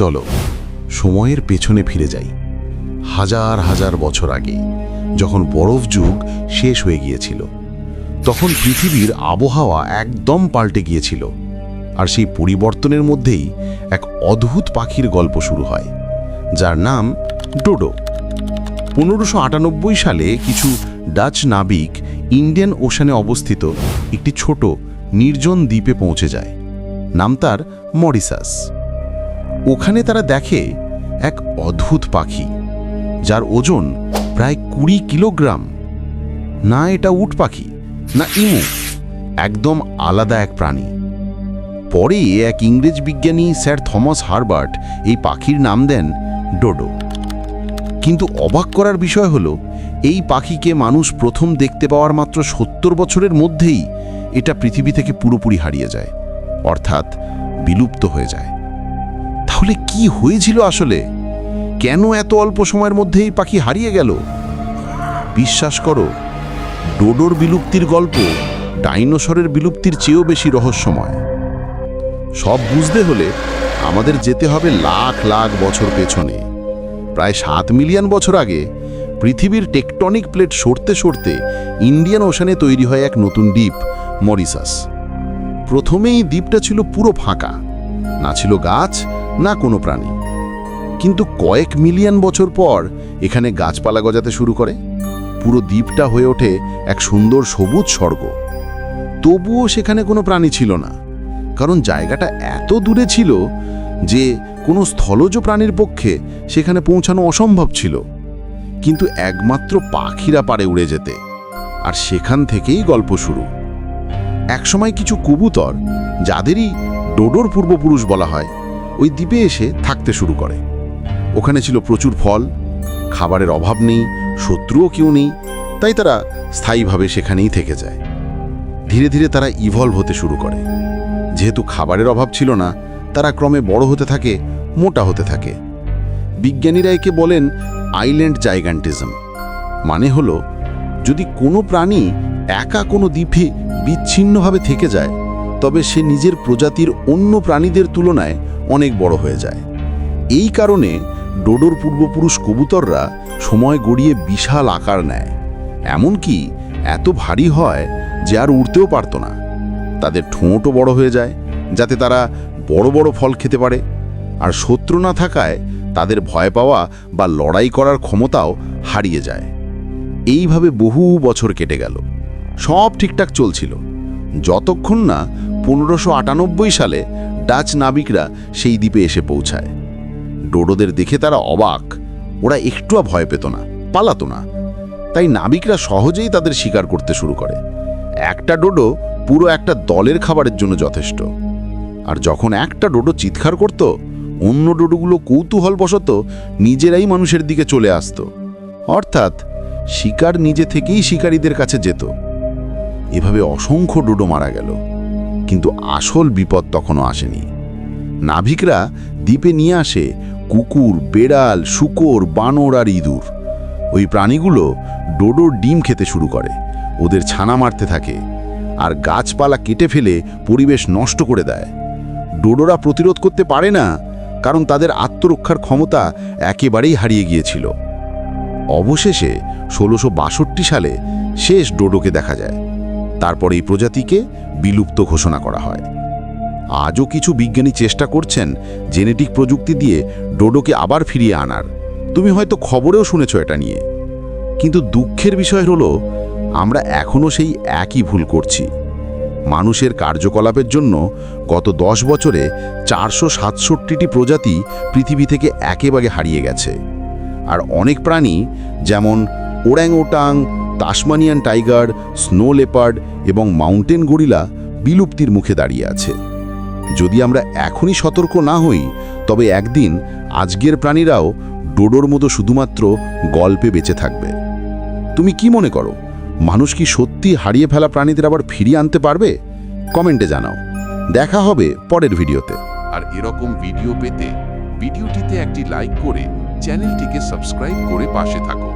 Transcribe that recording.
চলো, সময়ের পেছনে ফিরে যাই। হাজার হাজার বছর আগে, যখন বরফ যুগ শেষ হয়ে গিয়েছিল, তখন পৃথিবীর আবহাওয়া একদম পাল্টে গিয়েছিল, আর সেই পরিবর্তনের মধ্যেই এক অদ্ভুত পাখির গল্প শুরু হয়, যার নাম ডোডো। পনেরোশো আটানব্বই সালে কিছু ডাচ নাবিক ইন্ডিয়ান ওশানে অবস্থিত একটি ছোট, নির্জন দ্বীপে পৌঁছে যায়, নাম তার মরিসাস। ওখানে তারা দেখে এক অদ্ভুত পাখি, যার ওজন প্রায় কুড়ি কিলোগ্রাম। না এটা উট পাখি, না ইমু, একদম আলাদা এক প্রাণী। পরে এক ইংরেজ বিজ্ঞানী স্যার থমাস হারবার্ট এই পাখির নাম দেন ডোডো। কিন্তু অবাক করার বিষয় হলো, এই পাখিকে মানুষ প্রথম দেখতে পাওয়ার মাত্র সত্তর বছরের মধ্যেই এটা পৃথিবী থেকে পুরোপুরি হারিয়ে যায়, অর্থাৎ বিলুপ্ত হয়ে যায়। তাহলে কি হয়েছিল আসলে? কেন এত অল্প সময়ের মধ্যে এই পাখি হারিয়ে গেল? বিশ্বাস করো, ডোডোর বিলুপ্তির গল্প ডাইনোসরের বিলুপ্তির চেয়েও বেশি রহস্যময়। সব বুঝতে হলে আমাদের যেতে হবে লাখ লাখ বছর পেছনে। প্রায় সাত মিলিয়ন বছর আগে পৃথিবীর টেকটনিক প্লেট সরতে সরতে ইন্ডিয়ান ওশানে তৈরি হয় এক নতুন দ্বীপ, মরিসাস। প্রথমেই দ্বীপটা ছিল পুরো ফাঁকা, না ছিল গাছ না কোনো প্রাণী। কিন্তু কয়েক মিলিয়ন বছর পর এখানে গাছপালা গজাতে শুরু করে। পুরো দ্বীপটা হয়ে ওঠে এক সুন্দর সবুজ স্বর্গ। তবুও সেখানে কোনো প্রাণী ছিল না। কারণ জায়গাটা এত দূরে ছিল যে কোনো স্থলজ প্রাণীর পক্ষে সেখানে পৌঁছানো অসম্ভব ছিল। কিন্তু একমাত্র পাখিরা পারে উড়ে যেতে। আর সেখান থেকেই গল্প শুরু। একসময় কিছু কবুতর, যাদেরই ডোডোর পূর্বপুরুষ বলা হয় ওই দ্বীপে এসে থাকতে শুরু করে। ওখানে ছিল প্রচুর ফল, খাবারের অভাব নেই, শত্রুও কেউ নেই, তাই তারা স্থায়ীভাবে সেখানেই থেকে যায়। ধীরে ধীরে তারা ইভলভ হতে শুরু করে। যেহেতু খাবারের অভাব ছিল না, তারা ক্রমে বড় হতে থাকে, মোটা হতে থাকে। বিজ্ঞানীরা একে বলেন আইল্যান্ড জাইগান্টিজম মানে হলো, যদি কোনো প্রাণী একা কোনো দ্বীপে বিচ্ছিন্নভাবে থেকে যায় তবে সে নিজের প্রজাতির অন্য প্রাণীদের তুলনায় অনেক বড় হয়ে যায়। এই কারণে ডোডোর পূর্বপুরুষ কবুতররা সময় গড়িয়ে বিশাল আকার নেয়। এমনকি এত ভারী হয় যে আর উড়তেও পারত না। তাদের ঠোঁটও বড় হয়ে যায়, যাতে তারা বড় বড় ফল খেতে পারে। আর শত্রু না থাকায় তাদের ভয় পাওয়া বা লড়াই করার ক্ষমতাও হারিয়ে যায়। এইভাবে বহু বছর কেটে গেল। সব ঠিকঠাক চলছিল। যতক্ষণ না পনেরোশো সালে ডাচ নাবিকরা সেই দ্বীপে এসে পৌঁছায়। ডোডোদের দেখে তারা অবাক। ওরা একটুও ভয় পেত না, পালাতো না। তাই নাবিকরা সহজেই তাদের শিকার করতে শুরু করে। একটা ডোডো পুরো একটা দলের খাবারের জন্য যথেষ্ট। আর যখন একটা ডোডো চিৎকার করত, অন্য ডোডোগুলো কৌতূহলবশত নিজেরাই মানুষের দিকে চলে আসত। অর্থাৎ শিকার নিজে থেকেই শিকারীদের কাছে যেত। এভাবে অসংখ্য ডোডো মারা গেল। কিন্তু আসল বিপদ তখনও আসেনি। নাভিকরা দ্বীপে নিয়ে আসে কুকুর, বেড়াল, শুকর, বানর আর ইঁদুর। ওই প্রাণীগুলো ডোডোর ডিম খেতে শুরু করে। ওদের ছানা মারতে থাকে আর গাছপালা কেটে ফেলে পরিবেশ নষ্ট করে দেয়। ডোডোরা প্রতিরোধ করতে পারে না, কারণ তাদের আত্মরক্ষার ক্ষমতা একেবারেই হারিয়ে গিয়েছিল। অবশেষে ষোলোশো সালে শেষ ডোডোকে দেখা যায়। তারপর এই প্রজাতিকে বিলুপ্ত ঘোষণা করা হয়। আজও কিছু বিজ্ঞানী চেষ্টা করছেন জেনেটিক প্রযুক্তি দিয়ে ডোডোকে আবার ফিরিয়ে আনার। তুমি হয়তো খবরেও শুনেছ এটা নিয়ে। কিন্তু দুঃখের বিষয় হলো, আমরা এখনও সেই একই ভুল করছি। মানুষের কার্যকলাপের জন্য গত দশ বছরে চারশো সাতষট্টিটি প্রজাতি পৃথিবী থেকে একেবারে হারিয়ে গেছে। আর অনেক প্রাণী, যেমন ওটাং তাসমানিয়ান টাইগার, স্নো লেপার্ড এবং মাউন্টেন গরিলা বিলুপ্তির মুখে দাঁড়িয়ে আছে। যদি আমরা এখনই সতর্ক না হই, তবে একদিন আজকের প্রাণীরাও ডোডোর মতো শুধুমাত্র গল্পে বেঁচে থাকবে। তুমি কি মনে করো, মানুষ কি সত্যি হারিয়ে ফেলা প্রাণীদের আবার ফিরিয়ে আনতে পারবে? কমেন্টে জানাও। দেখা হবে পরের ভিডিওতে। আর এরকম ভিডিও পেতে ভিডিওটিতে একটি লাইক করে চ্যানেলটিকে সাবস্ক্রাইব করে পাশে থাকুন